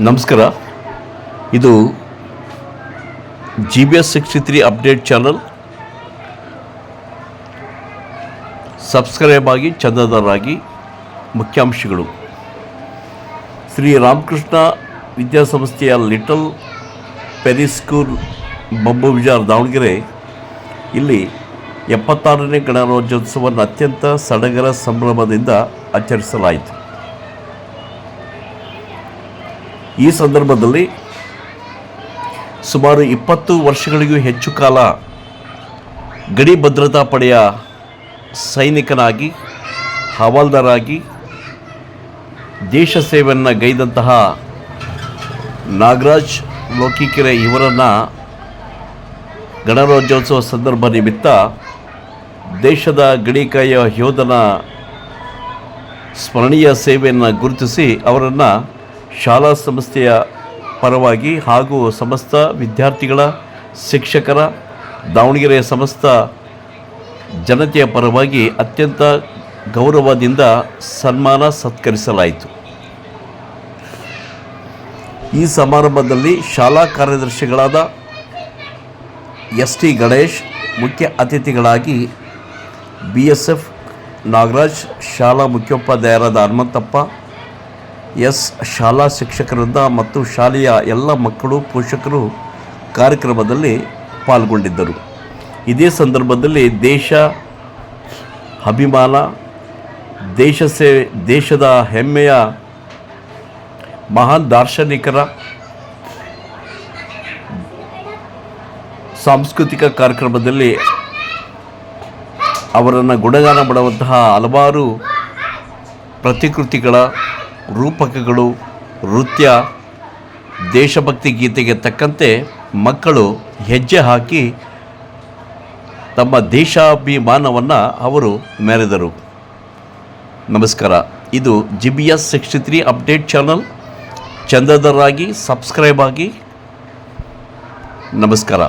ನಮಸ್ಕಾರ. ಇದು G B S sixty three update channel subscribe ಆಗಿ ಚಂದಾದಾರರಾಗಿ ಮುಖ್ಯಾಂಶಗಳು. ಶ್ರೀ ರಾಮಕೃಷ್ಣ ವಿದ್ಯಾಸಂಸ್ಥೆಯ ಲಿಟಲ್ ಪೆರಿ ಸ್ಕೂಲ್ ಬೊಬ್ಬು ವಿಜಾರ್ ದಾವಣಗೆರೆ, ಇಲ್ಲಿ ಎಪ್ಪತ್ತಾರನೇ ಗಣರಾಜ್ಯೋತ್ಸವವನ್ನು ಅತ್ಯಂತ ಸಡಗರ ಸಂಭ್ರಮದಿಂದ ಆಚರಿಸಲಾಯಿತು. ಈ ಸಂದರ್ಭದಲ್ಲಿ ಸುಮಾರು ಇಪ್ಪತ್ತು ವರ್ಷಗಳಿಗೂ ಹೆಚ್ಚು ಕಾಲ ಗಡಿ ಭದ್ರತಾ ಪಡೆಯ ಸೈನಿಕನಾಗಿ, ಹವಾಲ್ದಾರಾಗಿ, ದೇಶ ಸೇವೆಯನ್ನು ಗೈದಂತಹ ನಾಗರಾಜ್ ಲೋಕಿಕೆರೆ ಇವರನ್ನು ಗಣರಾಜ್ಯೋತ್ಸವ ಸಂದರ್ಭ ನಿಮಿತ್ತ ದೇಶದ ಗಡಿ ಯೋಧನ ಸ್ಮರಣೀಯ ಸೇವೆಯನ್ನು ಗುರುತಿಸಿ ಅವರನ್ನು ಶಾಲಾ ಸಂಸ್ಥೆಯ ಪರವಾಗಿ ಹಾಗೂ ಸಮಸ್ತ ವಿದ್ಯಾರ್ಥಿಗಳ, ಶಿಕ್ಷಕರ ದಾವಣಗೆರೆಯ ಸಮಸ್ತ ಜನತೆಯ ಪರವಾಗಿ ಅತ್ಯಂತ ಗೌರವದಿಂದ ಸನ್ಮಾನ ಸತ್ಕರಿಸಲಾಯಿತು. ಈ ಸಮಾರಂಭದಲ್ಲಿ ಶಾಲಾ ಕಾರ್ಯದರ್ಶಿಗಳಾದ ಎಸ್ ಟಿ ಗಣೇಶ್, ಮುಖ್ಯ ಅತಿಥಿಗಳಾಗಿ ಬಿ ಎಸ್ ಎಫ್ ನಾಗರಾಜ್, ಶಾಲಾ ಮುಖ್ಯೋಪಾಧ್ಯಾಯರಾದ ಹನುಮಂತಪ್ಪ ಎಸ್ ಶಾಲಾ ಶಿಕ್ಷಕರಿಂದ ಮತ್ತು ಶಾಲೆಯ ಎಲ್ಲ ಮಕ್ಕಳು, ಪೋಷಕರು ಕಾರ್ಯಕ್ರಮದಲ್ಲಿ ಪಾಲ್ಗೊಂಡಿದ್ದರು. ಇದೇ ಸಂದರ್ಭದಲ್ಲಿ ದೇಶ ಅಭಿಮಾನ, ದೇಶ ಸೇ, ದೇಶದ ಹೆಮ್ಮೆಯ ಮಹಾನ್ ದಾರ್ಶನಿಕರ ಸಾಂಸ್ಕೃತಿಕ ಕಾರ್ಯಕ್ರಮದಲ್ಲಿ ಅವರನ್ನು ಗುಣಗಾನ ಮಾಡುವಂತಹ ಹಲವಾರು ಪ್ರತಿಕೃತಿಗಳ ರೂಪಕಗಳು, ನೃತ್ಯ, ದೇಶಭಕ್ತಿ ಗೀತೆಗೆ ತಕ್ಕಂತೆ ಮಕ್ಕಳು ಹೆಜ್ಜೆ ಹಾಕಿ ತಮ್ಮ ದೇಶಾಭಿಮಾನವನ್ನು ಅವರು ಮೆರೆದರು. ನಮಸ್ಕಾರ. ಇದು G B S sixty three update channel. ಚಂದದರಾಗಿ, subscribe ಆಗಿ. ನಮಸ್ಕಾರ.